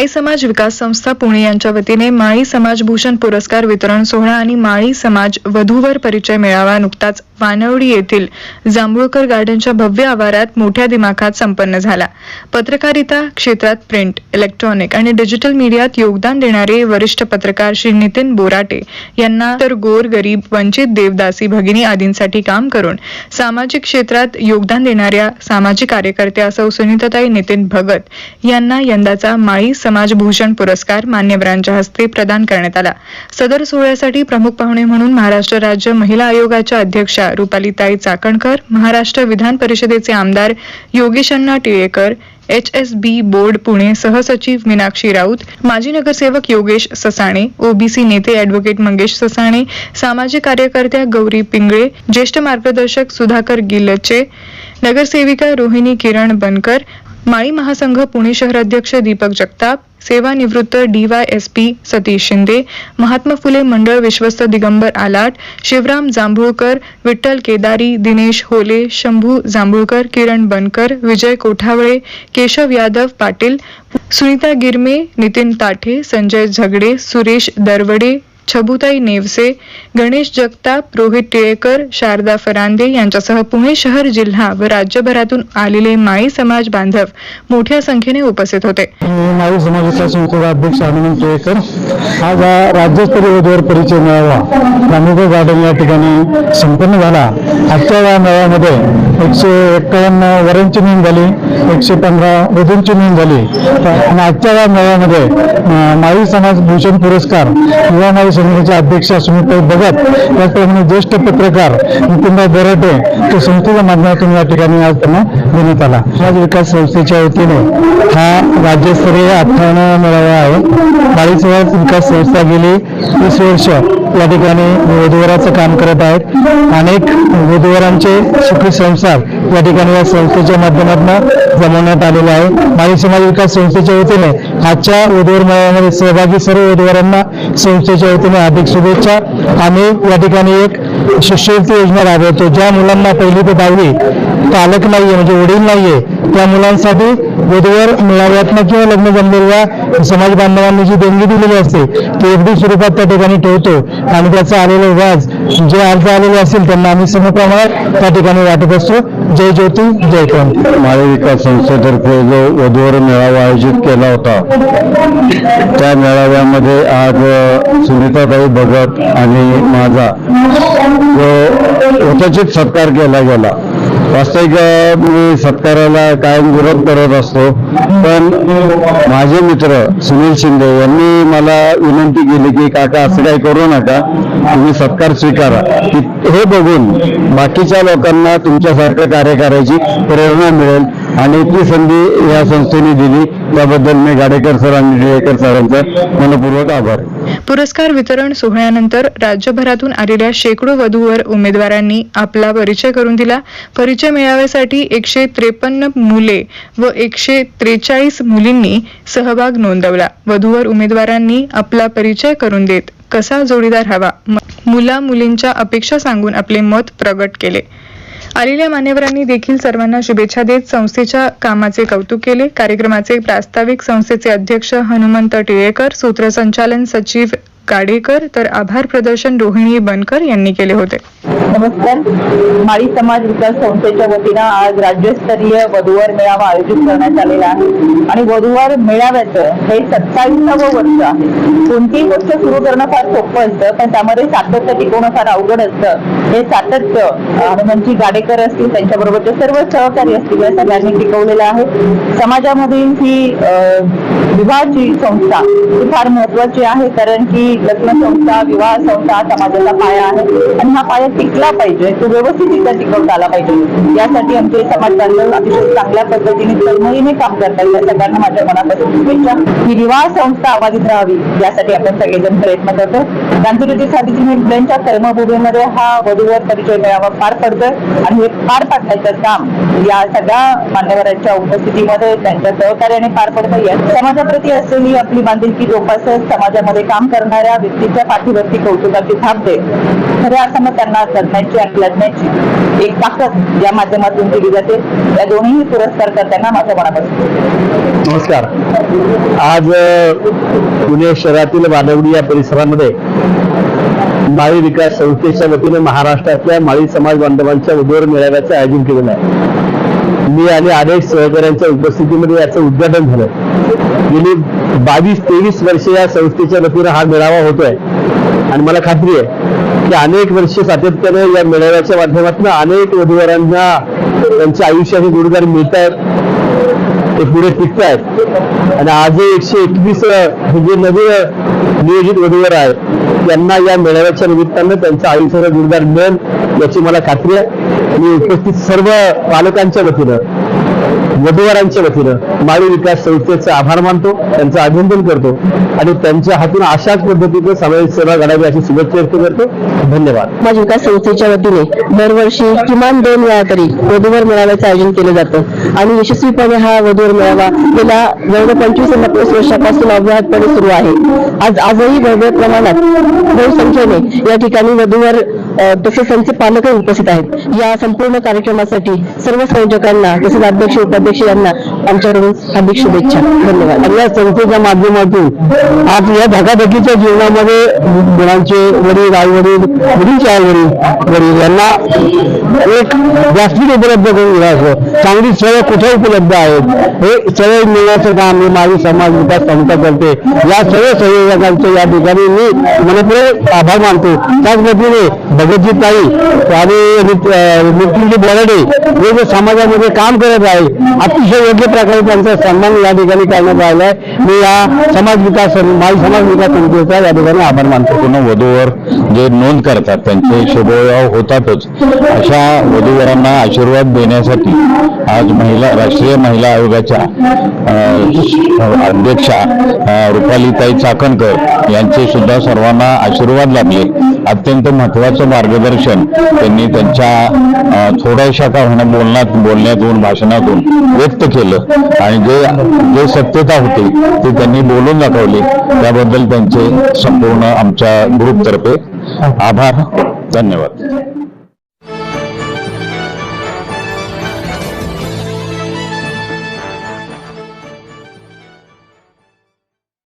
माळी समाज विकास संस्था पुणे यांच्या वतीने माळी समाज भूषण पुरस्कार वितरण सोहळा आणि माळी समाज वधूवर परिचय मेळावा नुकताच वानवडी येथील जांभूळकर गार्डनच्या भव्य आवारात मोठ्या दिमाखात संपन्न झाला. पत्रकारिता क्षेत्रात प्रिंट इलेक्ट्रॉनिक आणि डिजिटल मीडियात योगदान देणारे वरिष्ठ पत्रकार श्री नितीन बोराटे यांना तर गोर गरीब वंचित देवदासी भगिनी आदींसाठी काम करून सामाजिक क्षेत्रात योगदान देणाऱ्या सामाजिक कार्यकर्त्या सौ सुनीताताई नितीन भगत यांना यंदाचा माळी समाज समाजभूषण पुरस्कार मान्यवरांच्या हस्ते प्रदान करण्यात आला. सदर सोहळ्यासाठी प्रमुख पाहुणे म्हणून महाराष्ट्र राज्य महिला आयोगाच्या अध्यक्षा रुपालीताई चाकणकर महाराष्ट्र विधान परिषदेचे आमदार Yogesh Tilekar H S B board Pune सहसचिव मीनाक्षी राऊत माजी नगरसेवक योगेश ससाणे ओबीसी नेते अॅडव्होकेट मंगेश ससाणे सामाजिक कार्यकर्त्या गौरी पिंगळे ज्येष्ठ मार्गदर्शक सुधाकर गिलचे नगरसेविका रोहिणी किरण बनकर माळी महासंघ पुणे शहराध्यक्ष दीपक जगताप सेवानिवृत्त डीवायएसपी सतीश शिंदे महात्मा फुले मंडळ विश्वस्त दिगंबर आलाट शिवराम जांभूळकर विठ्ठल केदारी दिनेश होले शंभू जांभूळकर किरण बनकर विजय कोठावळे केशव यादव पाटील सुनीता गिरमे नितीन ताठे संजय झगडे सुरेश दरवडे छबुताई नेवसे गणेश जगताप रोहित टिळेकर शारदा फरांदे यांच्यासह पुणे शहर जिल्हा व राज्यभरातून आलेले माळी समाज बांधव मोठ्या संख्येने उपस्थित होते. मी माळी समाजाचा संस्थेचा अध्यक्ष आनंद टिळेकर. आज राज्यस्तरीय वधूवर परिचय मेळावा गांधीबाग गार्डन या ठिकाणी संपन्न झाला. आजच्या या मेळाव्यामध्ये एकशे एक्कावन्न वरांची नोंद झाली एकशे पंधरा वधूंची नोंद झाली. आणि आजच्या या मेळ्यामध्ये माई समाज भूषण पुरस्कार युवा माई समाजाचे अध्यक्ष सुमित भगत त्याचप्रमाणे ज्येष्ठ पत्रकार मुकुंदा बोराटे ते संस्थेच्या माध्यमातून या ठिकाणी आज त्यांना देण्यात आला. समाज विकास संस्थेच्या वतीने हा राज्यस्तरीय अठ्ठावन्न मेळावा आहे. माई समाज विकास संस्था गेली वीस वर्ष या ठिकाणी वधूवराचं काम करत आहेत. अनेक वधूवरांचे सुखी संसार या ठिकाणी या संस्थेच्या माध्यमातून जमवण्यात आलेले आहे. माळी समाज विकास संस्थेच्या वतीने आजच्या वधूवर मेळाव्यामध्ये सहभागी सर्व वधूवरांना संस्थेच्या वतीने हार्दिक शुभेच्छा. आम्ही या ठिकाणी एक शिष्यवृत्ती योजना राबवतो. ज्या मुलांना पहिली ते दहावी पालक नाहीये म्हणजे वडील नाहीये. त्या मुलांसाठी वधूवर मेळाव्यातनं किंवा लग्न जमलेल्या समाज बांधवांनी जी देणगी दिलेली असते ती एफडी स्वरूपात त्या ठिकाणी ठेवतो. आणि त्याचं आलेलं व्याज जे अर्ज आलेले असतील त्यांना आम्ही समप्रमाणात त्या ठिकाणी वाटत असतो. जय ज्योती जय क्रांती. माळी विकास संस्थेतर्फे जो वधूवर मेळावा आयोजित केला होता त्या मेळाव्यामध्ये आज सुनीताताई भगत आणि माझा जो यथोचित सत्कार केला गेला वास्तविक मी म्हणजे सत्काराला कायम विरोध करत असतो. पण माझे मित्र सुनील शिंदे यांनी मला विनंती केली की काका असं काही करू नका. तुम्ही सत्कार स्वीकारा. की हे बघून बाकीच्या लोकांना तुमच्यासारखं कार्य करायची प्रेरणा मिळेल. आणि ती संधी या संस्थेने दिली. त्याबद्दल मी गाडेकर सर आणि टिळेकर सरांचा मनपूर्वक आभार. पुरस्कार वितरण सोहळ्यानंतर राज्यभरातून आलेल्या शेकडो वधूवर उमेदवारांनी आपला परिचय करून दिला. परिचय मिळाव्यासाठी एकशे त्रेपन्न मुले व एकशे त्रेचाळीस मुलींनी सहभाग नोंदवला. वधूवर उमेदवारांनी आपला परिचय करून देत कसा जोडीदार हवा? मुला मुलींच्या अपेक्षा सांगून आपले मत प्रगट केले. आलेल्या मान्यवरांनी देखील सर्वांना शुभेच्छा देत संस्थेच्या कामाचे कौतुक केले. कार्यक्रमाचे प्रास्ताविक संस्थेचे अध्यक्ष हनुमंत टिळेकर सूत्रसंचालन सचिव गाडेकर तर आभार प्रदर्शन रोहिणी बनकर यांनी केले होते. नमस्कार. माळी समाज विकास संस्थेच्या वतीनं आज राज्यस्तरीय वधूवर मेळावा आयोजित करण्यात आलेला आहे. आणि वधूवर मेळाव्याचं हे सत्तावीसावं वर्ष आहे. कोणतीही गोष्ट सुरू करणं फार सोपं असतं पण त्यामध्ये सातत्य टिकवणं फार अवघड असतं. हे सातत्य हनुमंतजी गाडेकर असतील त्यांच्याबरोबरचे सर्व सहकारी असतील या सगळ्यांनी टिकवलेलं आहे. समाजामधील ही अं, विवाहाची संस्था ही फार महत्वाची आहे कारण की संस्था विवाह संस्था समाजाचा पाया आहे. आणि हा पाया टिकला पाहिजे. तो व्यवस्थितरित्या टिकवता आला पाहिजे. यासाठी आमचे समाज बांधव अतिशय चांगल्या पद्धतीने तळमळीने काम करतात या सगळ्यांना माझ्या मनापासून शुभेच्छा. ही विवाह संस्था आबाधित राहावी यासाठी आपण सगळेजण प्रयत्न करतो गांधीजी सावित्रीबाई कर्मभूमीमध्ये हा वधूवर परिचय मेळावा पार पडतोय. आणि हे पार पाडण्याचं काम या सगळ्या मान्यवरांच्या उपस्थितीमध्ये त्यांच्या सहकार्याने पार पडतं समाजाप्रती असलेली आपली बांधिलकी जोपासत समाजामध्ये काम करणार करणाऱ्या व्यक्तीच्या पाठीवरती कौतुकाची थाप दे. खऱ्या अर्थानं त्यांना जगण्याची आणि लढण्याची एक ताकद या माध्यमातून दिली जाते. या दोन्ही पुरस्कार करताना माझ्या मनापासून. नमस्कार. आज पुणे शहरातील वादवडी या परिसरामध्ये माळी विकास संस्थेच्या वतीने महाराष्ट्रातल्या माळी समाज बांधवांच्या उदर मेळाव्याचं आयोजन केलेलं आहे. मी आणि अनेक सहकाऱ्यांच्या उपस्थितीमध्ये याचं उद्घाटन झालं. गेली बावीस तेवीस वर्ष या संस्थेच्या वतीनं हा मेळावा होतोय. आणि मला खात्री आहे की अनेक वर्ष सातत्याने या मेळाव्याच्या माध्यमातून अनेक वधूवरांना त्यांच्या आयुष्याचे जोडीदार मिळत आहेत ते पुढे टिकत आहेत आणि आजही एकशे एकवीस हे जे नवीन नियोजित वधूवर आहेत त्यांना या मेळाव्याच्या निमित्तानं त्यांचं आयुष्याचा जोडीदार मिळेल याची मला खात्री आहे. आणि उपस्थित सर्व पालकांच्या वतीनं वधूवरांच्या वतीनं माळी विकास संस्थेचा आभार मानतो त्यांचं अभिनंदन करतो आणि त्यांच्या हातून अशाच पद्धतीचं सामाजिक सेवा घडावी अशी शुभेच्छा व्यक्त करतो. धन्यवाद. समाज विकास संस्थेच्या वतीने दरवर्षी किमान दोन वेळा तरी वधूवर मेळाव्याचं आयोजन केलं जातं. आणि यशस्वीपणे हा वधूवर मेळावा गेल्या जवळ पंचवीस ते वर्षापासून अव्याहतपणे सुरू आहे. आज आजही भव्य प्रमाणात बहुसंख्येने या ठिकाणी वधूवर तसेच त्यांचे पालकही उपस्थित आहेत. या संपूर्ण कार्यक्रमासाठी सर्व संयोजकांना तसेच अध्यक्ष उपाध्यक्ष यांना आमच्याकडून अधिक शुभेच्छा. धन्यवाद. या संस्थेच्या माध्यमातून आज या धकाधकीच्या जीवनामध्ये मुलांचे वडील आई वडील मुलींचे आई वडील वडील यांना एक व्यासपीठ उपलब्ध करून घ्यायचं चांगली सेवा कुठे उपलब्ध आहेत? हे सेवा मिळण्याचं काम मी माझी समाज विकास संस्था करते. या सर्व सहयोगांचे या ठिकाणी मी मनपूर्वक आभार मानतो. त्याच पद्धतीने भगतजी ताई आणि मृत्यूंजी बोराडे हे जे समाजामध्ये काम करत आहे अतिशय योग्य प्रकारे त्यांचा सन्मान या ठिकाणी करण्यात आला आहे. मी या समाज विकास माई समाज विकास समितीचा या ठिकाणी आभार मानतो. पूर्ण वधूवर जे नोंद करतात त्यांचे शुभविवाह होतातच. अशा वधूवरांना आशीर्वाद देण्यासाठी आज महिला राष्ट्रीय महिला आयोगाच्या अध्यक्षा रुपालीताई चाकणकर यांचे सुद्धा सर्वांना आशीर्वाद लाभले. अत्यंत महत्वाचं मार्गदर्शन त्यांनी त्यांच्या थोड्याशा का होण्या बोलण्यात बोलण्यातून भाषणातून व्यक्त केलं. आणि जे जे सत्यता होती ती त्यांनी बोलून दाखवली. त्याबद्दल त्यांचे संपूर्ण आमच्या ग्रुपतर्फे आभार. धन्यवाद.